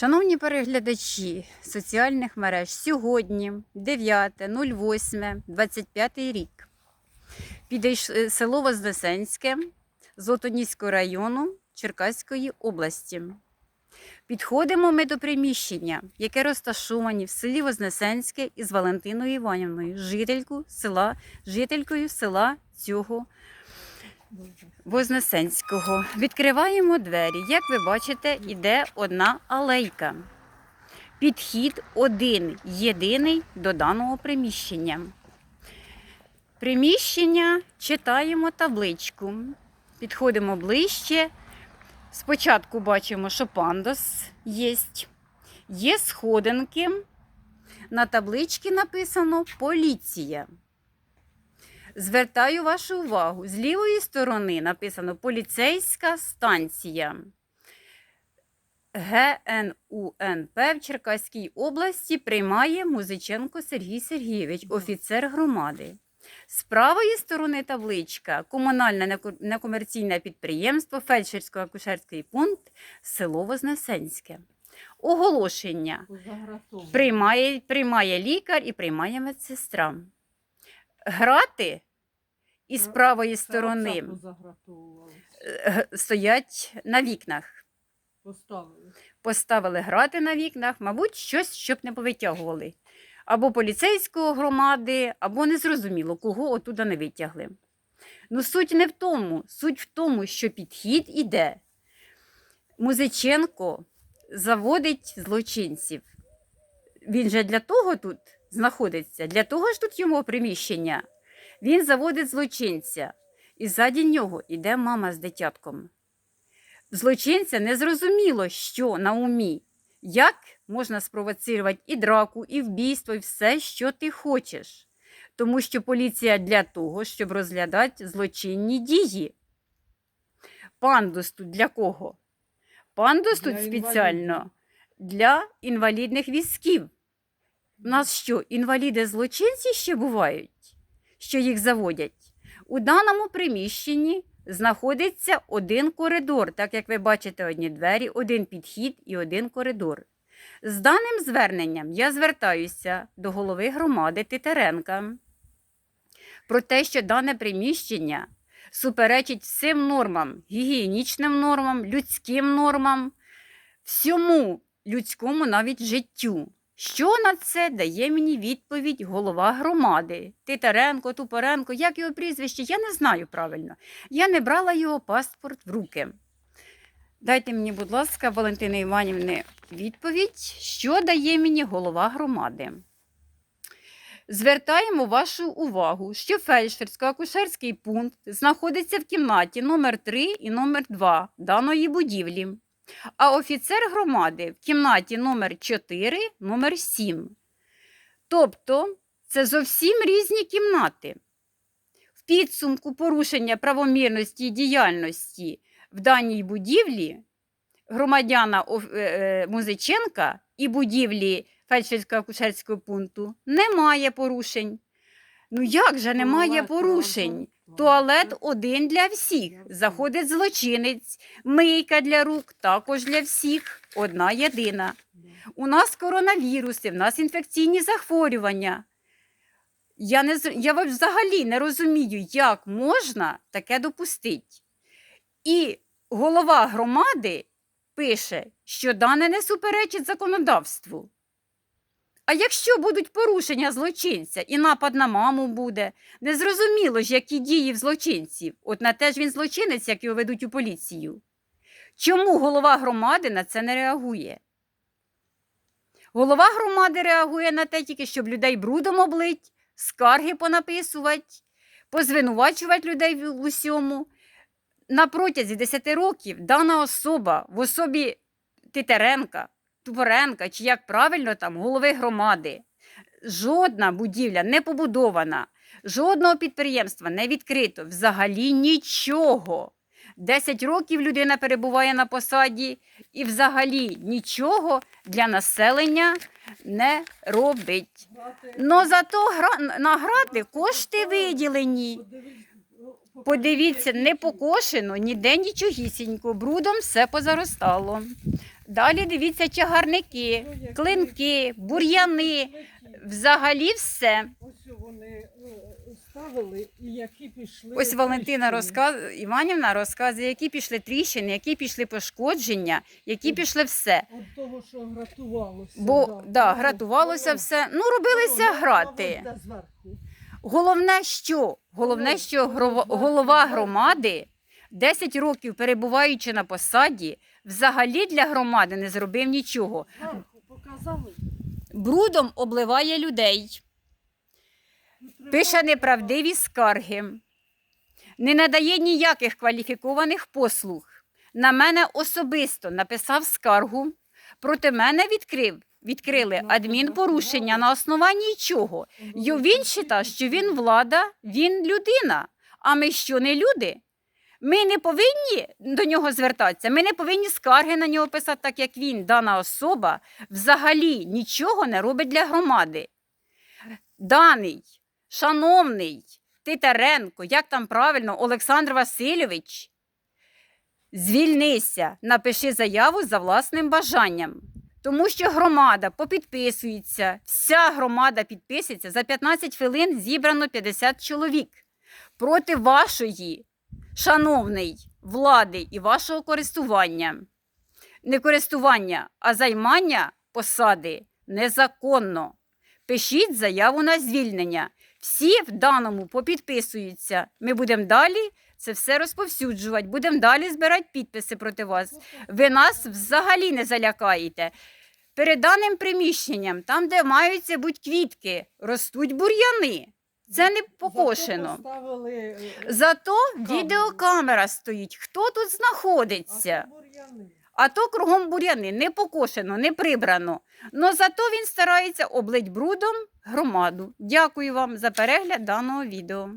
Шановні переглядачі соціальних мереж, сьогодні 9.08.25 рік. Підійш... е, село Вознесенське Золотоніського району Черкаської області. Підходимо ми до приміщення, яке розташовані в селі Вознесенське із Валентиною Іванівною, жительку села, жителькою села цього Вознесенського. Відкриваємо двері. Як ви бачите, іде одна алейка. Підхід один єдиний до даного приміщення. Приміщення читаємо табличку. Підходимо ближче. Спочатку бачимо, що пандус є. Є сходинки. На табличці написано Поліція. Звертаю вашу увагу, з лівої сторони написано поліцейська станція. ГНУНП в Черкаській області приймає Музиченко Сергій Сергійович, офіцер громади. З правої сторони табличка комунальне некомерційне підприємство Фельдшерсько-акушерський пункт село Вознесенське. Оголошення приймає, приймає лікар і приймає медсестра. Грати із правої сторони стоять на вікнах. Поставили. Поставили грати на вікнах, мабуть, щось, щоб не повитягували. Або поліцейського громади, або незрозуміло, кого отуда не витягли. Ну, суть не в тому. Суть в тому, що підхід іде. Музиченко заводить злочинців. Він же для того тут знаходиться, для того ж тут його приміщення. Він заводить злочинця, і ззаді нього йде мама з дитятком. Злочинця не зрозуміло, що на умі. Як можна спровоцирувати і драку, і вбійство, і все, що ти хочеш. Тому що поліція для того, щоб розглядати злочинні дії. Пандус тут для кого? Пандус Для тут спеціально для інвалідних візків. У нас що, інваліди злочинці ще бувають, що їх заводять? У даному приміщенні знаходиться один коридор, так як ви бачите одні двері, один підхід і один коридор. З даним зверненням я звертаюся до голови громади Титеренка про те, що дане приміщення суперечить всім нормам, гігієнічним нормам, людським нормам, всьому людському навіть життю. Що на це дає мені відповідь голова громади? Титаренко, Тупоренко, як його прізвище, я не знаю правильно. Я не брала його паспорт в руки. Дайте мені, будь ласка, Валентина Іванівни, відповідь, що дає мені голова громади. Звертаємо вашу увагу, що фельдшерсько-акушерський пункт знаходиться в кімнаті номер 3 і номер 2 даної будівлі а офіцер громади в кімнаті номер 4, номер 7. Тобто це зовсім різні кімнати. В підсумку порушення правомірності і діяльності в даній будівлі громадяна е, е, Музиченка і будівлі фельдшерсько-акушерського пункту немає порушень. Ну як же немає порушень? Туалет один для всіх. Заходить злочинець, мийка для рук також для всіх, одна єдина. У нас коронавіруси, в нас інфекційні захворювання. Я, не, я взагалі не розумію, як можна таке допустити. І голова громади пише, що дане не суперечить законодавству. А якщо будуть порушення злочинця і напад на маму буде, незрозуміло ж, які дії в злочинців. От на те ж він злочинець, як його ведуть у поліцію. Чому голова громади на це не реагує? Голова громади реагує на те тільки, щоб людей брудом облить, скарги понаписувати, позвинувачувати людей в усьому. На протязі 10 років дана особа в особі Титеренка, Тупоренка, чи як правильно там, голови громади, жодна будівля не побудована, жодного підприємства не відкрито, взагалі нічого. 10 років людина перебуває на посаді і взагалі нічого для населення не робить. Но зато гра... награти кошти виділені. Подивіться, не покошено, ніде нічогісінько, брудом все позаростало. Далі дивіться чагарники, клинки, бур'яни, взагалі все. Ось вони е, ставили і які пішли. Ось Валентина тріщини. розказ... Іванівна розказує, які пішли тріщини, які пішли пошкодження, які пішли все. От того, що гратувалося. Бо да, гратувалося все. Ну, робилися грати. Головне, що головне, що голова громади, 10 років перебуваючи на посаді, взагалі для громади не зробив нічого. Показали. Брудом обливає людей, Ну, пише неправдиві скарги, не надає ніяких кваліфікованих послуг. На мене особисто написав скаргу. Проти мене відкрив, відкрили адмінпорушення на основанні чого? Й він вважає, що він влада, він людина. А ми що не люди? Ми не повинні до нього звертатися, ми не повинні скарги на нього писати, так як він, дана особа, взагалі нічого не робить для громади. Даний, шановний Титаренко, як там правильно, Олександр Васильович, звільнися, напиши заяву за власним бажанням. Тому що громада попідписується, вся громада підписується. За 15 хвилин зібрано 50 чоловік. Проти вашої, шановний влади і вашого користування. Не користування, а займання посади незаконно. Пишіть заяву на звільнення. Всі в даному попідписуються. Ми будемо далі це все розповсюджувати, будемо далі збирати підписи проти вас. Ви нас взагалі не залякаєте. Перед даним приміщенням, там, де маються бути квітки, ростуть бур'яни. Це не Зато покошено. е, Зато відеокамера стоїть. Хто тут знаходиться? А то кругом бур'яни, не покошено, не прибрано. Но зато він старається облить брудом громаду. Дякую вам за перегляд даного відео.